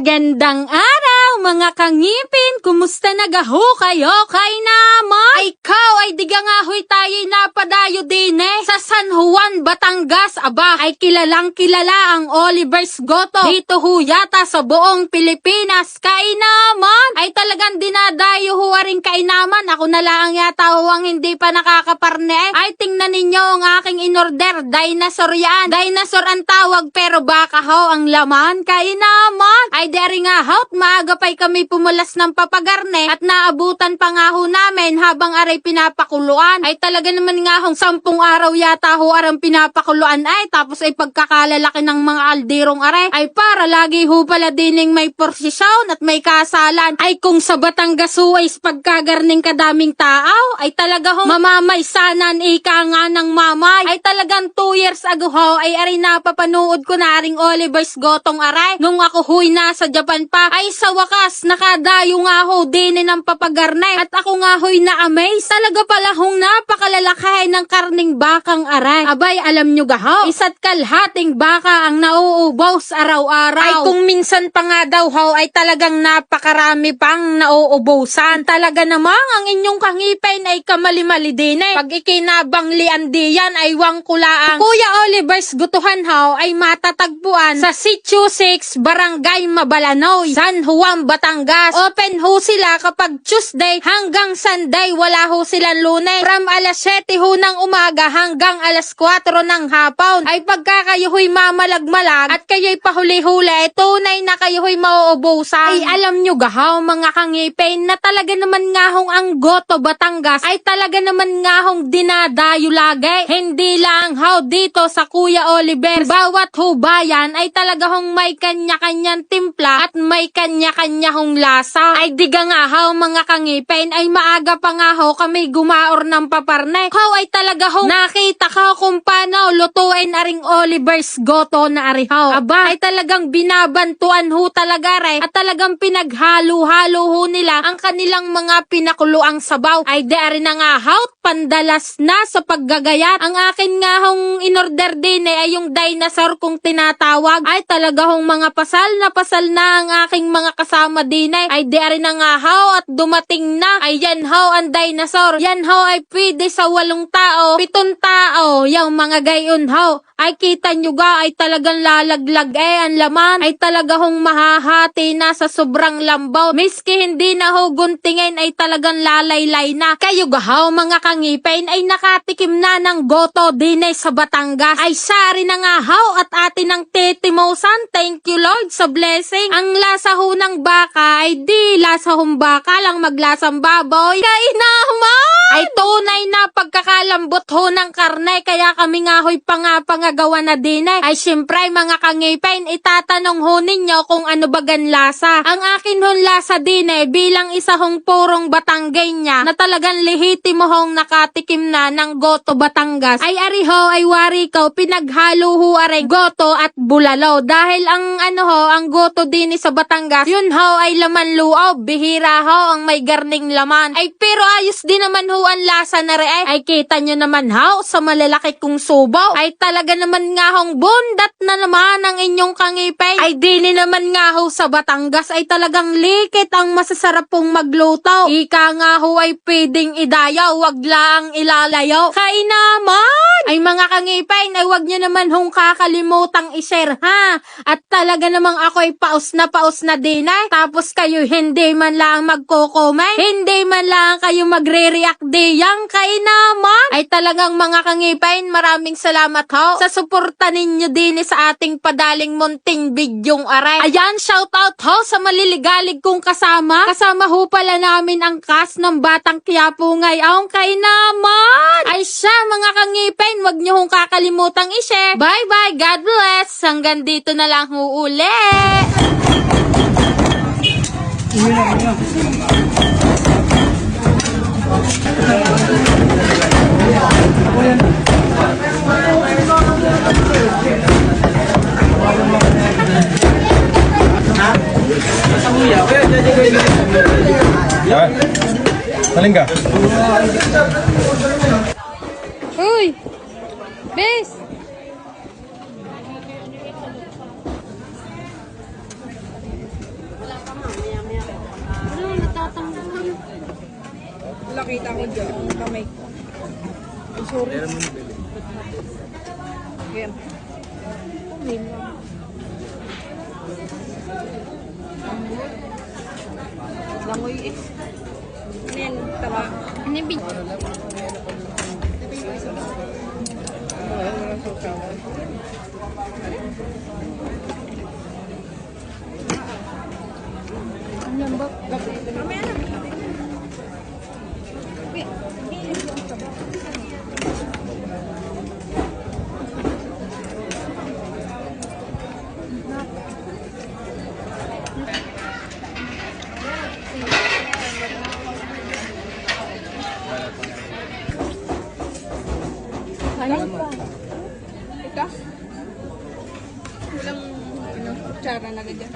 Gandang araw mga kangipin, kumusta nagaho kayo kay naman? Ay ikaw ay diga nga huy tayo napadayo din eh. Sa San Juan, Batangas, aba ay kilalang kilala ang Oliver's Goto. Dito ho yata sa buong Pilipinas, kay naman ay talagang dinadayo ho rin kay naman. Ako na lang yata ho ang hindi pa nakakaparne. Ay tingnan ninyo ang aking inorder, dinosaur yan. Dinosaur ang tawag pero baka ho ang laman kay naman. Ay deri nga hout, maaga pa'y kami pumulas ng papagarne at naabutan pa nga ho namin habang aray pinapakuluan. Ay talaga naman nga hong sampung araw yata ho arang pinapakuluan ay tapos ay pagkakalalaki ng mga aldirong aray ay para lagi ho pala dining may porsisyon at may kasalan. Ay kung sa Batangas ho ay pagkagarning kadaming tao ay talaga ho mamamaysanan ika nga ng mamay. Ay talagang 2 years ago ho ay aray napapanood ko na aring Oliver's Gotong aray. Nung ako huy nasa Japan pa ay sa wakas nakadayo nga ho din ng papagarne at ako nga ho'y na-amaze. Talaga pala hong napakalalakay ng karning bakang aray. Abay alam nyo gaho, isa't kalhating baka ang nauubos araw-araw. Ay kung minsan pa nga daw ho ay talagang napakarami pang nauubusan. Talaga namang ang inyong kangipin ay kamali-mali din eh. Pag ikinabang diyan ay wang kulaang. Kuya Oliver's gutuhan ho ay matatagpuan sa Sitio 6, Barangay Mabalanoy, San Juan, Batangas. Open ho sila kapag Tuesday hanggang Sunday. Wala ho silang lunes. From alas 7 ho ng umaga hanggang alas 4 ng hapon. Ay pagka kayo ho'y mamalagmalag at kayo'y pahuli-huli, tunay na kayo ho'y mauubusan. Ay alam nyo gahaw mga kangipin na talaga naman nga hong ang Goto Batangas ay talaga naman nga hong dinadayo lagi. Hindi lang how dito sa Kuya Oliver. Bawat hubayan ay talaga hong may kanya-kanyang timpla at may kanya-kanya hong lasa. Ay diga nga how mga kangipin ay maaga pa nga ho kami gumaor ng paparne. How ay talaga ho nakita ka kung paano lutuin aring Oliver's Goto na arihaw. Aba ay talagang binabantuan ho talaga re at talagang pinaghalo-halo ho nila ang kanilang mga pinakuluang sabaw. Ay di ari na nga haut pandalas na sa paggagayat. Ang akin nga hong inorder din eh, ay yung dinosaur kong tinatawag. Ay talaga hong mga pasal na pasal na ang aking mga kasama din eh. Ay di ari na nga how at dumating na. Ay yan how ang dinosaur. Yan how ay pwede sa walong tao, pitong tao. Yung mga gayon how. Ay kita nyo ga ay talagang lalaglag eh ang laman. Ay talaga hong mahahati na sa sobrang lambaw. Miski hindi na ho guntingin ay talagang lalaylay na. Kayo gahaw mga kangipin ay nakatikim na ng goto din eh sa Batangas. Ay sari na nga haw at atin ng titimosan. Thank you Lord sa blessing. Ang lasa ho ng baka ay di lasa hong baka lang maglasang baboy. Kaya naman! Ay tunay na pagkakalambot ho ng karne kaya kami nga ho'y pangapangagawa na din eh. Ay syempre mga kangipin itatanong ho ninyo kung ano bagan lasa. Ang akin hong lasa din eh bilang isa hong purong Batanggay niya na talagang lehitimo hong nakatikim na ng goto Batangas. Ay ari ho ay wari ko pinaghalo ho are goto at bulalo dahil ang ano ho ang goto din sa Batangas yun ho ay laman luob bihira ho ang may garning laman. Ay pero ayos din naman ho ang lasa na re ay, ay kita nyo naman ho sa malalaki kong subaw. Ay talaga naman nga hong bundat na naman ang inyong kangipay. Ay dini naman nga ho sa Batangas. Ay talagang likit ang masasarap pong magluto. Ika nga ho ay pwedeng idayaw. Wag lang ilalayaw. Kay naman ay mga kangipay ay wag nyo naman hong kakalimutang i-share ha? At talaga namang ako ay paus na paus na din ay tapos kayo hindi man lang magko-comment hindi man lang kayo magre-react diyang kay naman! Ay talagang mga kangipain maraming salamat ho! Sa suporta ninyo din sa ating padaling munting bidyong aray ayan shout out ho sa maliligalig kong kasama. Kasama ho pala namin ang cast ng Batang Quiapo ngayon kay naman! Ay siya mga kangipain wag nyo hong kakalimutang i-share bye bye God bless hanggang dito na lang ho uli Ha? Saling ka? Bis! Wala pa nga, maya-maya. Ano, natatanggol. Nakita ko dyan, kamay ko. I'm sorry. Meron Langoy eh. Ano? Tama. Ano yung bin- Wala Isang ano, kutsara na ganyan.